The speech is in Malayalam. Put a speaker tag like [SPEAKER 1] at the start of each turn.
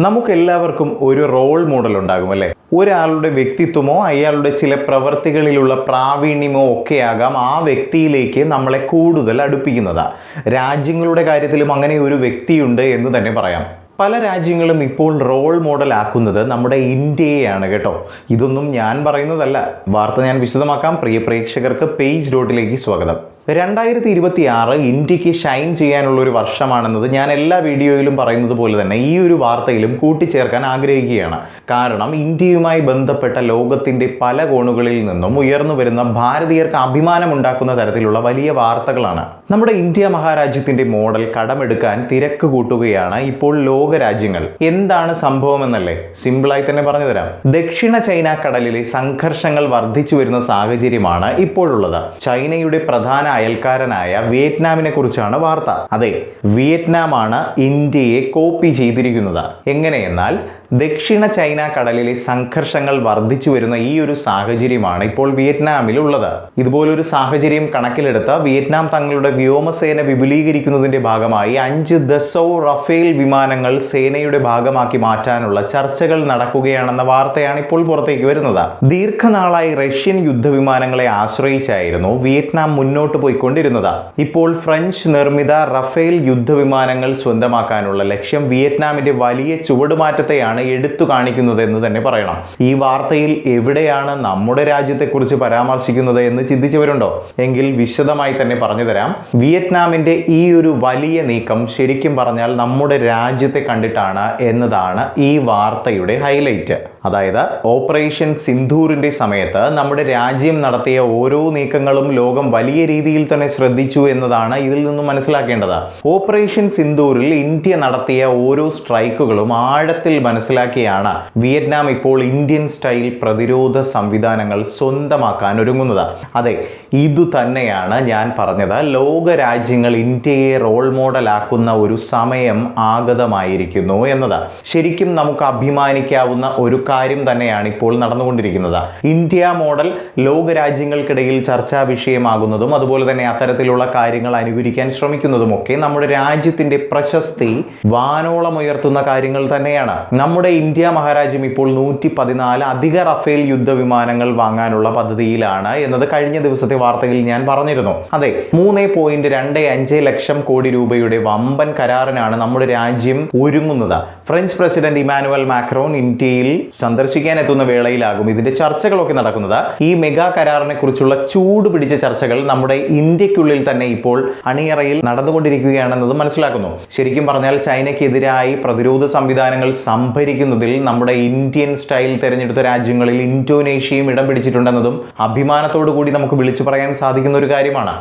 [SPEAKER 1] നമുക്കെല്ലാവർക്കും ഒരു റോൾ മോഡൽ ഉണ്ടാകും അല്ലേ? ഒരാളുടെ വ്യക്തിത്വമോ അയാളുടെ ചില പ്രവർത്തികളിലുള്ള പ്രാവീണ്യമോ ഒക്കെയാകാം ആ വ്യക്തിയിലേക്ക് നമ്മളെ കൂടുതൽ അടുപ്പിക്കുന്നത്. രാജ്യങ്ങളുടെ കാര്യത്തിലും അങ്ങനെ ഒരു വ്യക്തിയുണ്ട് എന്ന് തന്നെ പറയാം. പല രാജ്യങ്ങളും ഇപ്പോൾ റോൾ മോഡൽ ആക്കുന്നത് നമ്മുടെ ഇന്ത്യയെയാണ് കേട്ടോ. ഇതൊന്നും ഞാൻ പറയുന്നതല്ല. വാർത്ത ഞാൻ വിശദമാക്കാം. പ്രിയ പ്രേക്ഷകർക്ക് പേജ് ഡോട്ടിലേക്ക് സ്വാഗതം. രണ്ടായിരത്തി ഇരുപത്തി ആറ് ഇന്ത്യയ്ക്ക് ഷൈൻ ചെയ്യാനുള്ള ഒരു വർഷമാണെന്നത് ഞാൻ എല്ലാ വീഡിയോയിലും പറയുന്നത് പോലെ തന്നെ ഈ ഒരു വാർത്തയിലും കൂട്ടിച്ചേർക്കാൻ ആഗ്രഹിക്കുകയാണ്. കാരണം ഇന്ത്യയുമായി ബന്ധപ്പെട്ട ലോകത്തിന്റെ പല കോണുകളിൽ നിന്നും ഉയർന്നു വരുന്ന ഭാരതീയർക്ക് അഭിമാനമുണ്ടാക്കുന്ന തരത്തിലുള്ള വലിയ വാർത്തകളാണ്. നമ്മുടെ ഇന്ത്യ മഹാരാജ്യത്തിന്റെ മോഡൽ കടമെടുക്കാൻ തിരക്ക് കൂട്ടുകയാണ് ഇപ്പോൾ ലോകരാജ്യങ്ങൾ. എന്താണ് സംഭവം എന്നല്ലേ സിമ്പിളായി തന്നെ പറഞ്ഞു തരാം. ദക്ഷിണ ചൈന കടലിലെ സംഘർഷങ്ങൾ വർദ്ധിച്ചു വരുന്ന സാഹചര്യമാണ് ഇപ്പോഴുള്ളത്. ചൈനയുടെ പ്രധാന അയൽക്കാരനായ വിയറ്റ്നാമിനെ കുറിച്ചാണ് വാർത്ത. അതെ വിയറ്റ്നാമാണ് ഇന്ത്യയെ കോപ്പി ചെയ്തിരിക്കുന്നത്. എങ്ങനെയെന്നാൽ ദക്ഷിണ ചൈന കടലിലെ സംഘർഷങ്ങൾ വർദ്ധിച്ചു വരുന്ന ഈ ഒരു സാഹചര്യമാണ് ഇപ്പോൾ വിയറ്റ്നാമിൽ ഉള്ളത് ഇതുപോലൊരു സാഹചര്യം കണക്കിലെടുത്ത് വിയറ്റ്നാം തങ്ങളുടെ വ്യോമസേന വിപുലീകരിക്കുന്നതിന്റെ ഭാഗമായി അഞ്ച് ദസോ റഫേൽ വിമാനങ്ങൾ സേനയുടെ ഭാഗമാക്കി മാറ്റാനുള്ള ചർച്ചകൾ നടക്കുകയാണെന്ന വാർത്തയാണ് ഇപ്പോൾ പുറത്തേക്ക് വരുന്നത്. ദീർഘനാളായി റഷ്യൻ യുദ്ധവിമാനങ്ങളെ ആശ്രയിച്ചായിരുന്നു വിയറ്റ്നാം മുന്നോട്ട് പോയിക്കൊണ്ടിരുന്നത്. ഇപ്പോൾ ഫ്രഞ്ച് നിർമ്മിത റഫേൽ യുദ്ധവിമാനങ്ങൾ സ്വന്തമാക്കാനുള്ള ലക്ഷ്യം വിയറ്റ്നാമിന്റെ വലിയ ചുവടുമാറ്റത്തെയാണ് എടുത്തു കാണിക്കുന്നത് എന്ന് തന്നെ പറയണം. ഈ വാർത്തയിൽ എവിടെയാണ് നമ്മുടെ രാജ്യത്തെക്കുറിച്ച് പരാമർശിക്കുന്നത് എന്ന് ചിന്തിച്ചവരുണ്ടോ? എങ്കിൽ വിശദമായി തന്നെ പറഞ്ഞു തരാം. വിയറ്റ്നാമിന്റെ ഈ ഒരു വലിയ നീക്കം ശരിക്കും പറഞ്ഞാൽ നമ്മുടെ രാജ്യത്തെ കണ്ടിട്ടാണ് എന്നതാണ് ഈ വാർത്തയുടെ ഹൈലൈറ്റ്. അതായത് ഓപ്പറേഷൻ സിന്ധൂറിന്റെ സമയത്ത് നമ്മുടെ രാജ്യം നടത്തിയ ഓരോ നീക്കങ്ങളും ലോകം വലിയ രീതിയിൽ തന്നെ ശ്രദ്ധിച്ചു എന്നതാണ് ഇതിൽ നിന്നും മനസ്സിലാക്കേണ്ടത്. ഓപ്പറേഷൻ സിന്ധൂറിൽ ഇന്ത്യ നടത്തിയ ഓരോ സ്ട്രൈക്കുകളും ആഴത്തിൽ മനസ്സിലാക്കിയാണ് വിയറ്റ്നാം ഇപ്പോൾ ഇന്ത്യൻ സ്റ്റൈൽ പ്രതിരോധ സംവിധാനങ്ങൾ സ്വന്തമാക്കാൻ ഒരുങ്ങുന്നത്. അതെ ഇതു തന്നെയാണ് ഞാൻ പറഞ്ഞത്. ലോക രാജ്യങ്ങൾ ഇന്ത്യയെ റോൾ മോഡലാക്കുന്ന ഒരു സമയം ആഗതമായിരിക്കുന്നു എന്നത്. ശരിക്കും നമുക്ക് അഭിമാനിക്കാവുന്ന ഒരു കാര്യം തന്നെയാണ് ഇപ്പോൾ നടന്നുകൊണ്ടിരിക്കുന്നത്. ഇന്ത്യ മോഡൽ ലോകരാജ്യങ്ങൾക്കിടയിൽ ചർച്ചാ വിഷയമാകുന്നതും അതുപോലെ തന്നെ അത്തരത്തിലുള്ള കാര്യങ്ങൾ അനുകരിക്കാൻ ശ്രമിക്കുന്നതുമൊക്കെ നമ്മുടെ രാജ്യത്തിന്റെ പ്രശസ്തി വാനോളം ഉയർത്തുന്ന കാര്യങ്ങൾ തന്നെയാണ്. നമ്മുടെ ഇന്ത്യ മഹാരാജ്യം ഇപ്പോൾ നൂറ്റി പതിനാല് അധിക റഫേൽ യുദ്ധവിമാനങ്ങൾ വാങ്ങാനുള്ള പദ്ധതിയിലാണ് എന്നത് കഴിഞ്ഞ ദിവസത്തെ വാർത്തയിൽ ഞാൻ പറഞ്ഞിരുന്നു. അതെ മൂന്ന് പോയിന്റ് രണ്ട് അഞ്ച് ലക്ഷം കോടി രൂപയുടെ വമ്പൻ കരാറിനാണ് നമ്മുടെ രാജ്യം ഒരുങ്ങുന്നത്. ഫ്രഞ്ച് പ്രസിഡന്റ് ഇമാനുവൽ മാക്രോൺ ഇന്ത്യയിൽ സന്ദർശിക്കാൻ എത്തുന്ന വേളയിലാകും ഇതിന്റെ ചർച്ചകളൊക്കെ നടക്കുന്നത്. ഈ മെഗാ കരാറിനെ കുറിച്ചുള്ള ചൂട് പിടിച്ച ചർച്ചകൾ നമ്മുടെ ഇന്ത്യക്കുള്ളിൽ തന്നെ ഇപ്പോൾ അണിയറയിൽ നടന്നുകൊണ്ടിരിക്കുകയാണെന്നത് മനസ്സിലാക്കുന്നു. ശരിക്കും പറഞ്ഞാൽ ചൈനയ്ക്കെതിരായി പ്രതിരോധ സംവിധാനങ്ങൾ സംഭരിക്കുന്നതിൽ നമ്മുടെ ഇന്ത്യൻ സ്റ്റൈൽ തിരഞ്ഞെടുത്ത രാജ്യങ്ങളിൽ ഇന്തോനേഷ്യയും ഇടം പിടിച്ചിട്ടുണ്ടെന്നതും അഭിമാനത്തോടു കൂടി നമുക്ക് വിളിച്ചു പറയാൻ സാധിക്കുന്ന ഒരു കാര്യമാണ്.